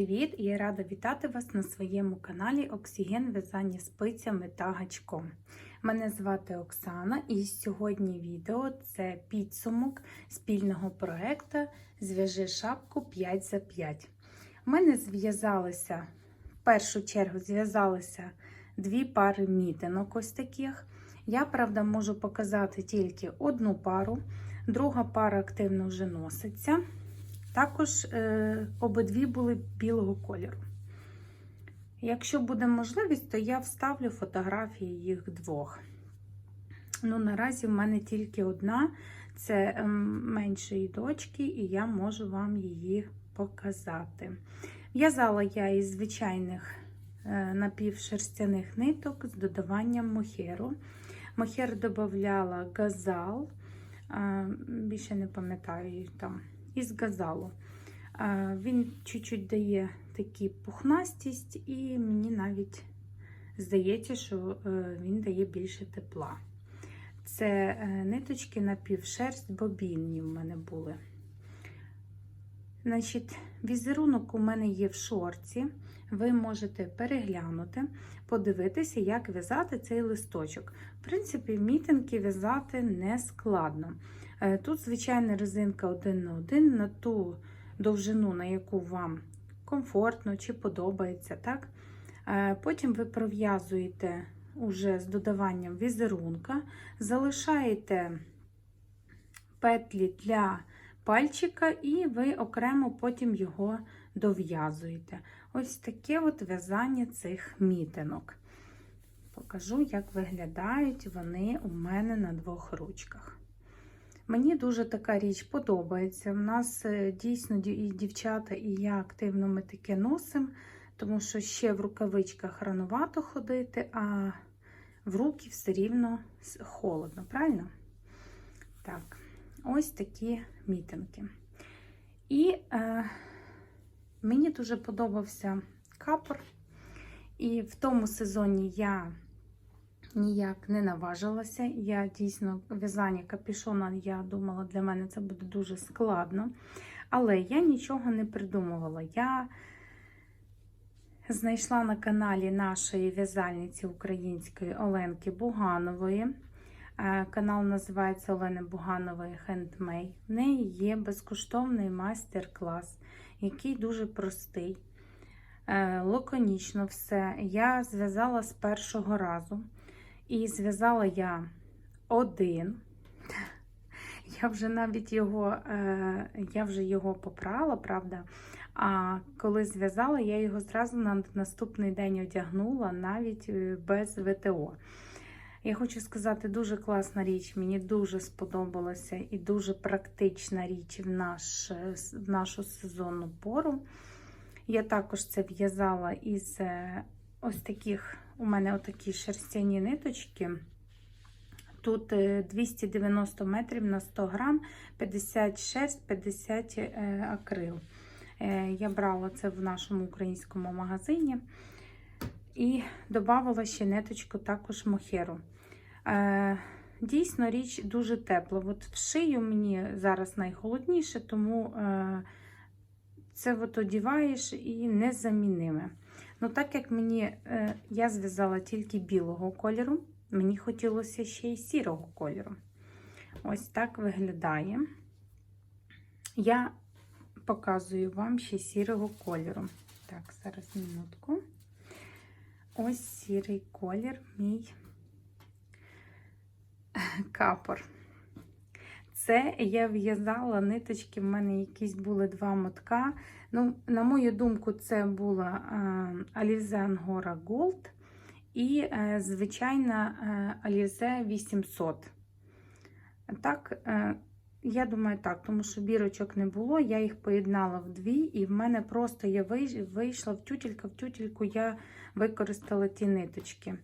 Привіт! Я рада вітати вас на своєму каналі Оксіген в'язання спицями та гачком. Мене звати Оксана, і сьогодні відео це підсумок спільного проекту Зв'яжи шапку 5 за 5. У мене зв'язалися, в першу чергу, зв'язалися дві пари мітинок ось таких. Я, правда, можу показати тільки одну пару, друга пара активно вже носиться. Також е, обидві були білого кольору. Якщо буде можливість, то я вставлю фотографії їх двох. Ну, наразі в мене тільки одна, це ем, меншої дочки, і я можу вам її показати. В'язала я із звичайних е, напівшерстяних ниток з додаванням мохеру. Мохер додавала газал, е, більше не пам'ятаю там із газалу. Він чуть-чуть дає такі пухнастість, і мені навіть здається, що е, він дає більше тепла. Це е, ниточки на півшерсть бобінні в мене були. Значить, Візерунок у мене є в шорці. Ви можете переглянути, подивитися, як в'язати цей листочок. В принципі, мітинки в'язати не складно. Тут, звичайна, резинка один на один на ту довжину, на яку вам комфортно чи подобається. так? Потім ви пров'язуєте уже з додаванням візерунка, залишаєте петлі для пальчика, і ви окремо потім його дов'язуєте. Ось таке от в'язання цих мітинок. Покажу, як виглядають вони у мене на двох ручках. Мені дуже така річ подобається. У нас е, дійсно і дівчата, і я активно ми таке носимо, тому що ще в рукавичках ранувато ходити, а в руки все рівно холодно, правильно? Так, ось такі мітинки. І е, мені дуже подобався капор. І в тому сезоні я ніяк не наважилася. Я дійсно в'язання капюшона, я думала, для мене це буде дуже складно. Але я нічого не придумувала. Я знайшла на каналі нашої в'язальниці української Оленки Буганової. Е, канал називається Олени Буганової Handmade. В неї є безкоштовний майстер-клас, який дуже простий. Е, лаконічно все. Я зв'язала з першого разу. І зв'язала я один. Я вже навіть його е, я вже його попрала, правда. А коли зв'язала, я його зразу на наступний день одягнула навіть е, без ВТО. Я хочу сказати, дуже класна річ, мені дуже сподобалася і дуже практична річ в, наш, в нашу сезонну пору. Я також це в'язала із е, ось таких у мене отакі шерстяні ниточки. Тут 290 е, метрів на 100 грам, 50 шерсть, 50 е, акрил. Е, я брала це в нашому українському магазині. І додавала ще ниточку також мохеру. Дійсно, річ дуже тепла. От в шию мені зараз найхолодніше, тому це от одіваєш і незаміниме. Ну, так як мені е, я зв'язала тільки білого кольору, мені хотілося ще й сірого кольору. Ось так виглядає. Я показую вам ще сірого кольору. Так, зараз минутку. Ось сірий колір, мій капор. Це я в'язала ниточки, в мене якісь були два мотка. Ну, На мою думку, це була Alize Angora Gold і е, звичайна Alize 800. Так, е, я думаю, так, тому що бірочок не було, я їх поєднала в дві, і в мене просто я вийшла в тютелька, в тютельку я використала ті ниточки.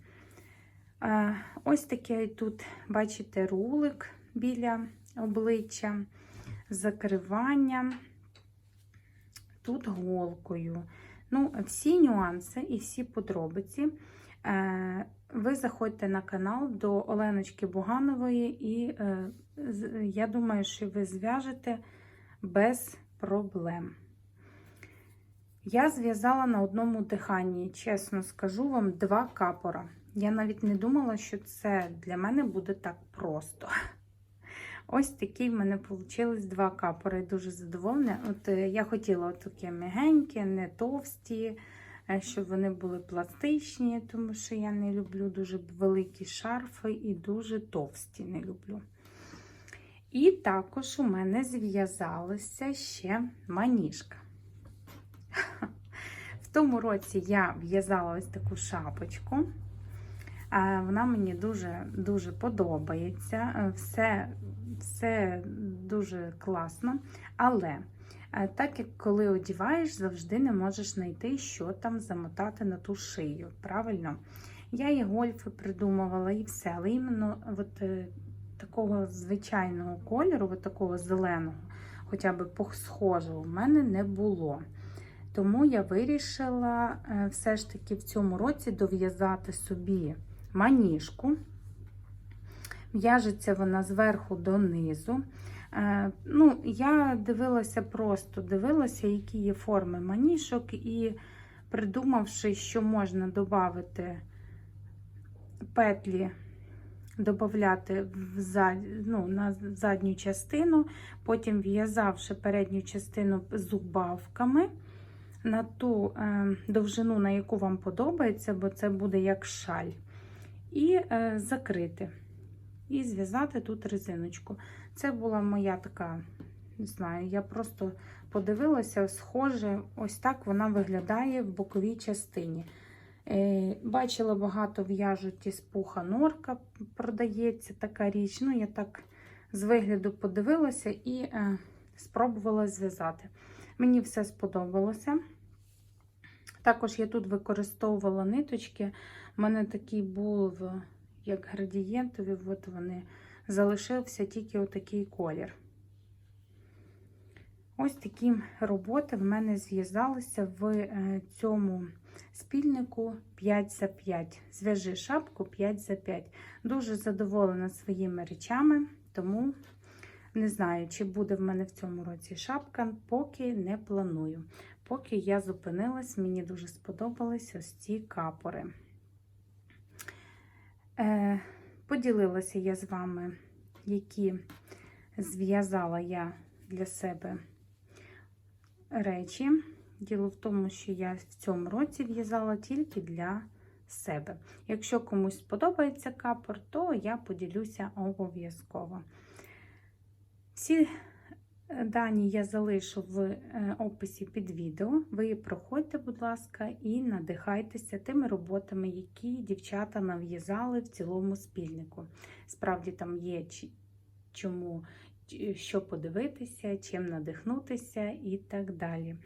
Е, ось таке тут, бачите, рулик біля обличчя, закривання тут голкою. Ну, Всі нюанси і всі подробиці. Е, ви заходьте на канал до Оленочки Буганової, і е, я думаю, що ви зв'яжете без проблем. Я зв'язала на одному диханні, чесно скажу вам, два капора. Я навіть не думала, що це для мене буде так просто. Ось такі в мене вийшли два капори. Дуже задоволена. От е, я хотіла таке м'ягеньке, не товсті, е, щоб вони були пластичні, тому що я не люблю дуже великі шарфи і дуже товсті не люблю. І також у мене зв'язалася ще маніжка. В тому році я в'язала ось таку шапочку. Вона мені дуже дуже подобається. Е, Все, все дуже класно. Але е, так як коли одіваєш, завжди не можеш знайти, що там замотати на ту шию. Правильно? Я і гольфи придумувала, і все. Але іменно от, е, такого звичайного кольору, от такого зеленого, хоча б схожого, в мене не було. Тому я вирішила все ж таки в цьому році дов'язати собі маніжку. В'яжеться вона зверху донизу. Е, Ну, я дивилася просто, дивилася, які є форми манішок, і придумавши, що можна додати петлі, додати ну, на задню частину, потім в'язавши передню частину зубавками на ту е, довжину, на яку вам подобається, бо це буде як шаль, і е, закрити. І зв'язати тут резиночку. Це була моя така, не знаю, я просто подивилася, схоже, ось так вона виглядає в боковій частині. Е, Бачила, багато в'яжуть із пуха норка, продається така річ. Ну, я так з вигляду подивилася і е, спробувала зв'язати. Мені все сподобалося. Також я тут використовувала ниточки. У мене такий був, як градієнтові, от вони залишився тільки отакий колір. Ось такі роботи в мене зв'язалися в е, цьому спільнику 5 за 5. Зв'яжи шапку 5 за 5. Дуже задоволена своїми речами, тому не знаю, чи буде в мене в цьому році шапка, поки не планую. Поки я зупинилась, мені дуже сподобались ось ці капори. Е, поділилася я з вами, які зв'язала я для себе речі. Діло в тому, що я в цьому році в'язала тільки для себе. Якщо комусь сподобається капор, то я поділюся обов'язково. Всі дані я залишу в е, описі під відео. Ви проходьте, будь ласка, і надихайтеся тими роботами, які дівчата нав'язали в цілому спільнику. Справді, там є чому що подивитися, чим надихнутися і так далі.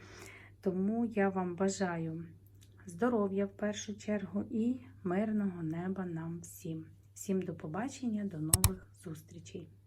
Тому я вам бажаю здоров'я в першу чергу і мирного неба нам всім. Всім до побачення, до нових зустрічей!